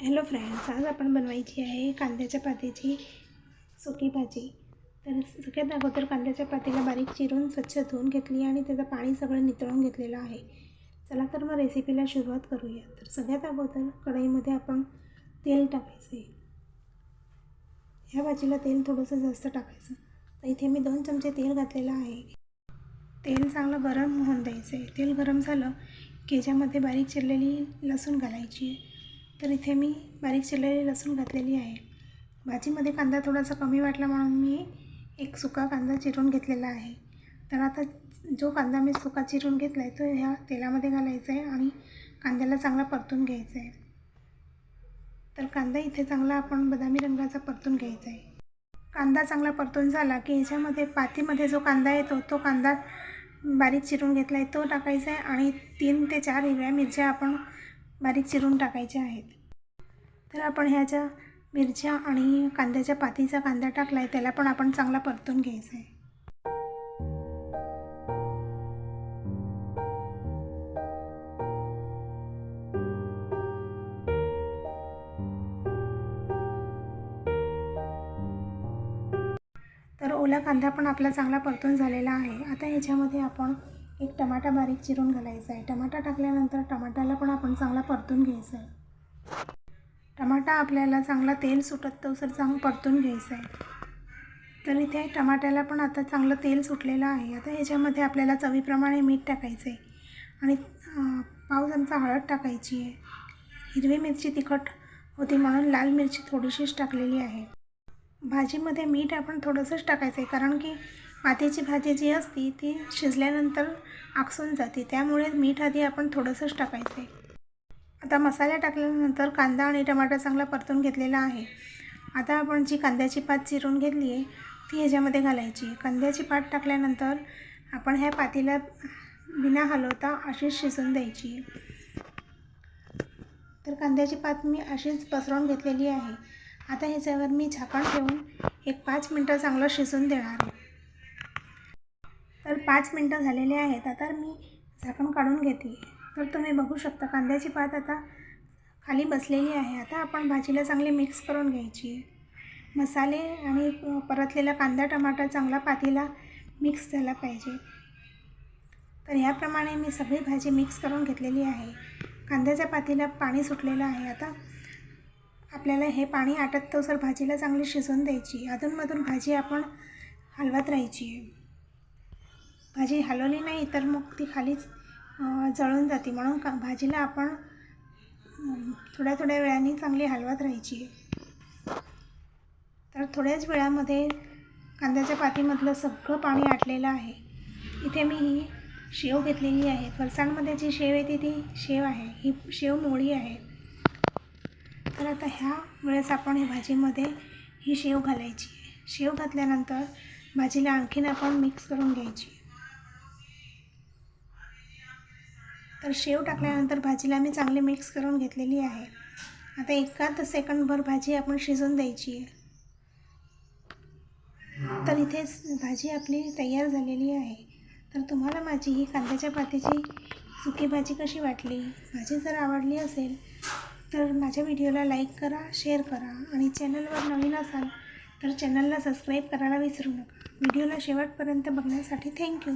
Hello friends आज आपण बनवायची आहे कांद्याच्या पातीची सुकी भाजी. तर सगळ्यात अगोदर कांद्याच्या पातीला बारीक चिरून स्वच्छ धुवून घेतली आणि त्याचं पाणी सगळं नितळून घेतलेलं आहे. चला तर मग रेसिपीला सुरुवात करूया. तर सगळ्यात अगोदर कढईमध्ये आपण तेल टाकायचं. ह्या भाजीला तेल थोडंसं जास्त टाकायचं. तर इथे मी दोन चमचे तेल घातलेलं आहे. तेल चांगलं गरम होऊन द्यायचं आहे तेल गरम झालं की याच्यामध्ये बारीक चिरलेली लसूण घालायची. आहे तर इथे मी बारीक चिरलेली लसूण घातलेली आहे. भाजीमध्ये कांदा थोडासा कमी वाटला म्हणून मी एक सुका कांदा चिरून घेतलेला आहे. तर आता जो कांदा मी सुका चिरून घेतला आहे तो ह्या तेलामध्ये घालायचा आहे आणि कांद्याला चांगला परतून घ्यायचा आहे. तर कांदा इथे चांगला आपण बदामी रंगाचा परतून घ्यायचा आहे. कांदा चांगला परतून झाला की ह्याच्यामध्ये पातीमध्ये जो कांदा येतो तो कांदा बारीक चिरून घेतला आहे तो टाकायचा आहे आणि तीन ते चार हिरव्या मिरच्या आपण बारीक चिरून टाकायचे आहेत. तर आपण ह्याच्या मिरच्या आणि कांद्याच्या पातीचा कांदा टाकला आहे त्याला पण आपण चांगला परतून घ्यायचा आहे. तर ओला कांदा पण आपला चांगला परतून झालेला आहे. आता ह्याच्यामध्ये आपण एक टमाटा बारीक चिरून घालायचा आहे. टमाटा टाकल्यानंतर टमाट्याला पण आपण चांगला परतून घ्यायचा आहे. टमाटा आपल्याला चांगला तेल सुटत तो सर चांगलं परतून घ्यायचं आहे. तर इथे टमाट्याला पण आता चांगलं तेल सुटलेलं आहे. आता ह्याच्यामध्ये आपल्याला चवीप्रमाणे मीठ टाकायचं आहे. आणि अं, पाव चमचा हळद टाकायची आहे. हिरवी मिरची तिखट होती म्हणून लाल मिरची थोडीशीच टाकलेली आहे. भाजीमध्ये मीठ आपण थोडंसंच टाकायचं आहे. कारण की मातीची भाजी जी असती ती शिजल्यानंतर आकसून जाते. त्यामुळे मीठ आधी आपण थोडंसंच टाकायचं. आहे आता मसाला टाकल्यानंतर कांदा आणि टमाटर चांगला परतून घेतलेला आहे. आता आपण जी कांद्याची पात चिरून घेतली आहे ती ह्याच्यामध्ये घालायची. कांद्याची पात टाकल्यानंतर आपण ह्या पातीला बिना हलवता अशीच शिजून द्यायची. तर कांद्याची पात मी अशीच पसरवून घेतलेली आहे. आता ह्याच्यावर मी झाकण ठेवून एक पाच मिनटं चांगलं शिजून देणार आहे. तर पाच मिनटं झालेले आहेत. आता मी झाकण काढून घेते. तर तुम्ही बघू शकता कांद्याची पात आता खाली बसलेली आहे. आता आपण भाजीला चांगली मिक्स करून घ्यायची. आहे मसाले आणि परतलेला कांदा टमाटर चांगला पातीला मिक्स झाला पाहिजे. तर ह्याप्रमाणे मी सगळी भाजी मिक्स करून घेतलेली आहे. कांद्याच्या पातीला पाणी सुटलेलं आहे. आता आपल्याला हे पाणी आटत तर भाजीला चांगली शिजवून द्यायची. अधूनमधून भाजी आपण हलवत राहायची. आहे भाजी हलवली नाही तर मग ती खालीच जळून जाते. म्हणून का भाजीला आपण थोड्या थोड्या वेळाने चांगली हलवत राहायची. आहे तर थोड्याच वेळामध्ये कांद्याच्या पातीमधलं सगळं पाणी आटलेलं आहे. इथे मी ही शेव घेतलेली आहे. फरसाणमध्ये जी शेव येते ती शेव आहे. ही शेव मोळी आहे. तर आता ह्या वेळेस आपण हे भाजीमध्ये ही शेव घालायची. आहे शेव घातल्यानंतर भाजीला आणखीन आपण मिक्स करून घ्यायची. तर शेव टाकल्यानंतर भाजीला मी चांगली मिक्स करून घेतलेली आहे. आता एकाच सेकंडभर भाजी आपण शिजून द्यायची आहे. तर इथेच भाजी आपली तयार झालेली आहे. तर तुम्हाला माझी ही कांद्याच्या पातीची सुकी भाजी कशी वाटली भाजी जर आवडली असेल तर माझ्या व्हिडिओला लाईक करा शेअर करा आणि चॅनलवर नवीन असाल तर चॅनलला सबस्क्राईब करायला विसरू नका. व्हिडिओला शेवटपर्यंत बघण्यासाठी थँक्यू